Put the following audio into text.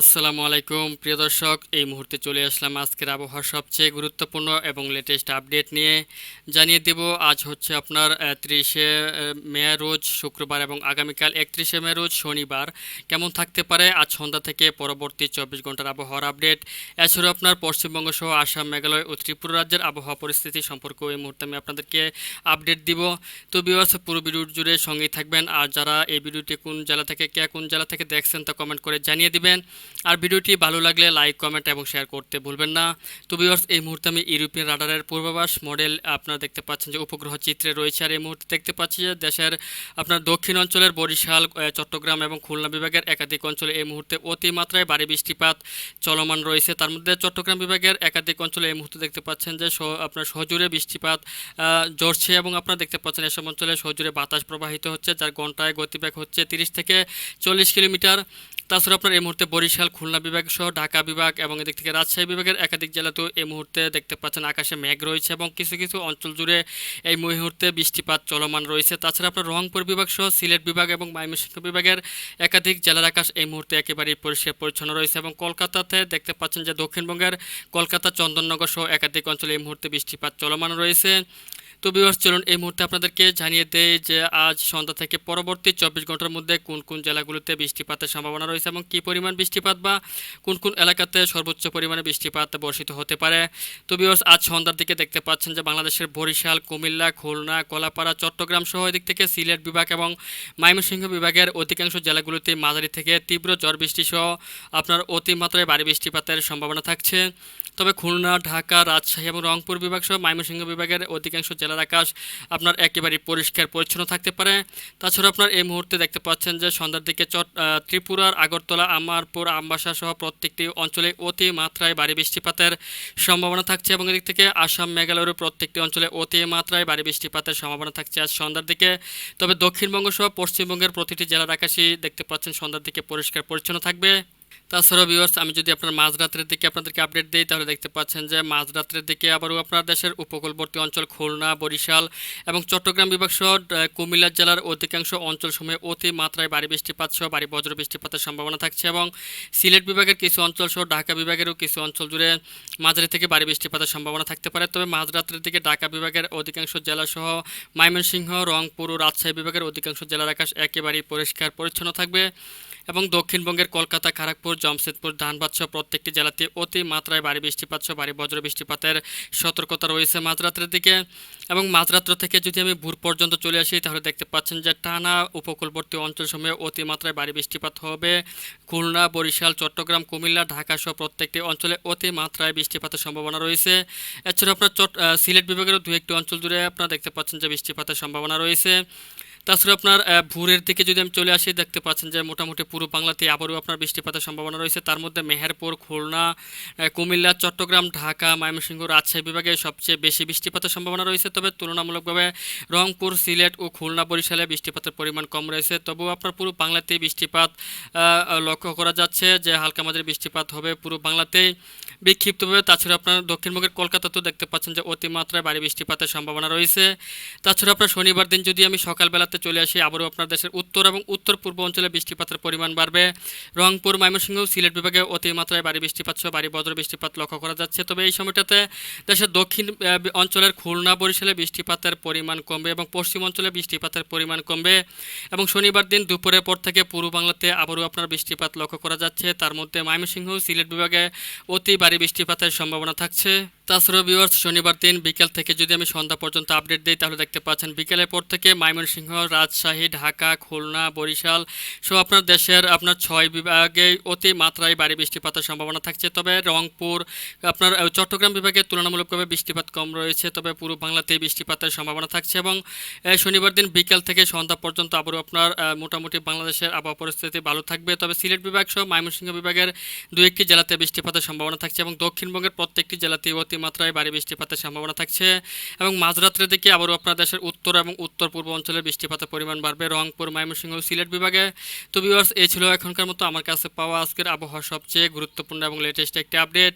আসসালামু আলাইকুম। প্রিয় দর্শক, এই মুহূর্তে চলে আসলাম আজকের আবহাওয়ার সবচেয়ে গুরুত্বপূর্ণ এবং লেটেস্ট আপডেট নিয়ে। জানিয়ে দেব, আজ হচ্ছে আপনার ত্রিশে মে রোজ শুক্রবার এবং আগামীকাল একত্রিশে মে রোজ শনিবার। কেমন থাকতে পারে? আজ সন্ধ্যা থেকে পরবর্তী চব্বিশ ঘণ্টার আবহাওয়ার আপডেট এছাড়াও আপনার পশ্চিমবঙ্গ সহ আসাম, মেঘালয় ও ত্রিপুরা রাজ্যের আবহাওয়া পরিস্থিতি সম্পর্কেও এই মুহূর্তে আমি আপনাদেরকে আপডেট দিব। তো বিওয়ার্স পুরো ভিডিও জুড়ে সঙ্গেই থাকবেন। আর যারা এই ভিডিওটি কোন জেলা থেকে, কে কোন জেলা থেকে দেখছেন তা কমেন্ট করে জানিয়ে দিবেন। আর ভিডিওটি ভালো লাগলে লাইক, কমেন্ট এবং শেয়ার করতে ভুলবেন না। তো ভিউয়ার্স এই মুহূর্তে আমি ইউরোপিয়ান রাডারের পূর্বাভাস মডেল আপনারা দেখতে পাচ্ছেন যে উপগ্রহ চিত্রে রয়েছে আর এই মুহূর্তে দেখতে পাচ্ছি যে দেশের আপনার দক্ষিণ অঞ্চলের বরিশাল চট্টগ্রাম এবং খুলনা বিভাগের একাধিক অঞ্চলে এই মুহূর্তে অতিমাত্রায় ভারী বৃষ্টিপাত চলমান রয়েছে। তার মধ্যে চট্টগ্রাম বিভাগের একাধিক অঞ্চলে এই মুহূর্তে দেখতে পাচ্ছেন যে আপনার সজুরে বৃষ্টিপাত ঝরছে এবং আপনারা দেখতে পাচ্ছেন এসব অঞ্চলে সজুরে বাতাস প্রবাহিত হচ্ছে, যার ঘন্টায় গতিবেগ হচ্ছে তিরিশ থেকে চল্লিশ কিলোমিটার। তাছাড়া আপনার এই মুহূর্তে বরিশাল, খুলনা বিভাগ সহ ঢাকা বিভাগ এবং এদিক থেকে রাজশাহী বিভাগের একাধিক জেলাতেও এই মুহূর্তে দেখতে পাচ্ছেন আকাশে মেঘ রয়েছে এবং কিছু কিছু অঞ্চল জুড়ে এই মুহূর্তে বৃষ্টিপাত চলমান রয়েছে। তাছাড়া আপনার রংপুর বিভাগ সহ সিলেট বিভাগ এবং ময়মনসিংহ বিভাগের একাধিক জেলার আকাশ এই মুহূর্তে একেবারেই পরিষ্কার পরিচ্ছন্ন রয়েছে এবং কলকাতাতে দেখতে পাচ্ছেন যে দক্ষিণবঙ্গের কলকাতা, চন্দননগর সহ একাধিক অঞ্চলে এই মুহূর্তে বৃষ্টিপাত চলমান রয়েছে। তো চলুন এই মুহূর্তে আপনাদেরকে জানিয়ে দেই যে আজ সন্ধ্যা থেকে পরবর্তী চব্বিশ ঘণ্টার মধ্যে কোন কোন জেলাগুলোতে বৃষ্টিপাতের সম্ভাবনা রয়েছে এবং কী পরিমাণ বৃষ্টিপাত বা কোন কোন এলাকাতে সর্বোচ্চ পরিমাণে বৃষ্টিপাত বর্ষিত হতে পারে? তো আজ সন্ধ্যার দিকে দেখতে পাচ্ছেন যে বাংলাদেশের বরিশাল, কুমিল্লা, খুলনা, কলাপাড়া, চট্টগ্রাম সহ এদিক থেকে সিলেট বিভাগ এবং ময়মনসিংহ বিভাগের অধিকাংশ জেলাগুলোতে মাঝারি থেকে তীব্র ঝড় বৃষ্টি সহ আপনার অতিমাত্রায় ভারী বৃষ্টিপাতের সম্ভাবনা থাকছে। তবে খুলনা, ঢাকা, রাজশাহী এবং রংপুর বিভাগ সহ ময়মনসিংহ বিভাগের অধিকাংশ জেলার আকাশ আপনার একেবারেই পরিষ্কার পরিচ্ছন্ন থাকতে পারে। তাছাড়া আপনার এই মুহূর্তে দেখতে পাচ্ছেন যে সন্ধ্যার দিকে চট ত্রিপুরার আগরতলা, আমারপুর, আমবাসা সহ প্রত্যেকটি অঞ্চলে অতি মাত্রায় ভারী বৃষ্টিপাতের সম্ভাবনা থাকছে এবং এদিক থেকে আসাম মেঘালয়ের প্রত্যেকটি অঞ্চলে অতি মাত্রায় ভারী বৃষ্টিপাতের সম্ভাবনা থাকছে আজ সন্ধ্যার দিকে। তবে দক্ষিণবঙ্গ সহ পশ্চিমবঙ্গের প্রতিটি জেলার আকাশই দেখতে পাচ্ছেন সন্ধ্যার দিকে পরিষ্কার পরিচ্ছন্ন থাকবে। তাছাড়াও ভিউয়ার্স আমি যদি আপনার মাঝরাত্রের দিকে আপনাদেরকে আপডেট দিই, তাহলে দেখতে পাচ্ছেন যে মাঝরাত্রের দিকে আবারও আপনার দেশের উপকূলবর্তী অঞ্চল খুলনা, বরিশাল এবং চট্টগ্রাম বিভাগ সহ কুমিল্লা জেলার অধিকাংশ অঞ্চল সময়ে অতি মাত্রায় ভারী বৃষ্টিপাত সহ, ভারী বজ্র বৃষ্টিপাতের সম্ভাবনা থাকছে এবং সিলেট বিভাগের কিছু অঞ্চল সহ, ঢাকা বিভাগেরও কিছু অঞ্চল জুড়ে মাঝারি থেকে ভারী বৃষ্টিপাতের সম্ভাবনা থাকতে পারে। তবে মাঝরাত্রের দিকে ঢাকা বিভাগের অধিকাংশ জেলা সহ, ময়মনসিংহ, রংপুর ও রাজশাহী বিভাগের অধিকাংশ জেলার আকাশ একেবারেই পরিষ্কার পরিচ্ছন্ন থাকবে। এবং দক্ষিণবঙ্গের কলকাতা খড়গপুর জমশেদপুর, ধানবাদ সহ প্রত্যেকটি জেলাতে অতি মাত্রায় ভারী বৃষ্টিপাত সহ ভারী বজ্র বৃষ্টিপাতের সতর্কতা রয়েছে মাঝরাত্রের দিকে। এবং মাঝরাত্র থেকে যদি আমি ভোর পর্যন্ত চলে আসি, তাহলে দেখতে পাচ্ছেন যে টানা উপকূলবর্তী অঞ্চল সময়ে অতি মাত্রায় ভারী বৃষ্টিপাত হবে। খুলনা, বরিশাল, চট্টগ্রাম, কুমিল্লা, ঢাকা সহ প্রত্যেকটি অঞ্চলে অতি মাত্রায় বৃষ্টিপাতের সম্ভাবনা রয়েছে। এছাড়া আপনার চট সিলেট বিভাগেরও দু একটি অঞ্চল জুড়ে আপনারা দেখতে পাচ্ছেন যে বৃষ্টিপাতের সম্ভাবনা রয়েছে। তাছাড়া আপনার ভোরের দিকে যদি আমি চলে আসি, দেখতে পাচ্ছেন যে মোটামুটি পুরো বাংলাতে আবারও আপনার বৃষ্টিপাতের সম্ভাবনা রয়েছে। তার মধ্যে মেহেরপুর, খুলনা কুমিল্লা, চট্টগ্রাম, ঢাকা, ময়মনসিংহ, রাজশাহী বিভাগে সবচেয়ে বেশি বৃষ্টিপাতের সম্ভাবনা রয়েছে। তবে তুলনামূলকভাবে রংপুর, সিলেট ও খুলনা বরিশালে বৃষ্টিপাতের পরিমাণ কম রয়েছে। তবুও আপনার পুরো বাংলাতেই বৃষ্টিপাত লক্ষ্য করা যাচ্ছে যে হালকা মাঝারি বৃষ্টিপাত হবে পুরো বাংলাতেই। বিক্ষিপ্তভাবে তাছাড়া আপনার দক্ষিণবঙ্গের কলকাতাতেও দেখতে পাচ্ছেন যে অতিমাত্রায় ভারী বৃষ্টিপাতের সম্ভাবনা রয়েছে। তাছাড়া আপনার শনিবার দিন যদি আমি সকালবেলাতে চলে আসি আবারও আপনার দেশের উত্তর এবং উত্তর পূর্ব অঞ্চলে বৃষ্টিপাতের পরিমাণ বাড়বে। রংপুর, ময়মনসিংহ, সিলেট বিভাগে অতিমাত্রায় ভারী বৃষ্টিপাত সহ ভারী বজ্র বৃষ্টিপাত লক্ষ্য করা যাচ্ছে। তবে এই সময়টাতে দেশের দক্ষিণ অঞ্চলের খুলনা বরিশালে বৃষ্টিপাতের পরিমাণ কমবে এবং পশ্চিম অঞ্চলে বৃষ্টিপাতের পরিমাণ কমবে এবং শনিবার দিন দুপুরের পর থেকে পূর্ব বাংলাতে আবারও আপনার বৃষ্টিপাত লক্ষ্য করা যাচ্ছে। তার মধ্যে ময়মনসিংহ, সিলেট বিভাগে অতি ভারী বৃষ্টিপাতের সম্ভাবনা থাকছে। তাছাড়াও ভিউয়ার্স শনিবার দিন বিকেল থেকে যদি আমি সন্ধ্যা পর্যন্ত আপডেট দিই, তাহলে দেখতে পাচ্ছেন বিকেলের পর থেকে ময়মনসিংহ, রাজশাহী, ঢাকা, খুলনা, বরিশাল সহ আপনার দেশের আপনার ছয় বিভাগে অতি মাত্রায় ভারী বৃষ্টিপাতের সম্ভাবনা থাকছে। তবে রংপুর, আপনার চট্টগ্রাম বিভাগে তুলনামূলকভাবে বৃষ্টিপাত কম রয়েছে, তবে পুরো বাংলাতেই বৃষ্টিপাতের সম্ভাবনা থাকছে এবং শনিবার দিন বিকেল থেকে সন্ধ্যা পর্যন্ত আবারও আপনার মোটামুটি বাংলাদেশের আবহাওয়া পরিস্থিতি ভালো থাকবে। তবে সিলেট বিভাগ সহ ময়মনসিংহ বিভাগের দু একটি জেলাতে বৃষ্টিপাতের সম্ভাবনা থাকছে এবং দক্ষিণবঙ্গের প্রত্যেকটি জেলাতেই অতিমাত্রায় ভারী বৃষ্টিপাতের সম্ভাবনা থাকছে এবং মাঝরাত্রের দিকে আবারও আপনার দেশের উত্তর এবং উত্তর পূর্ব অঞ্চলে বৃষ্টিপাতের পরিমাণ বাড়বে। রংপুর, ময়মনসিংহ, সিলেট বিভাগে। তো ভিউয়ার্স এই ছিল এখনকার মতো। আমার কাছে পাওয়া আজকের আবহাওয়া সবচেয়ে গুরুত্বপূর্ণ এবং লেটেস্ট একটি আপডেট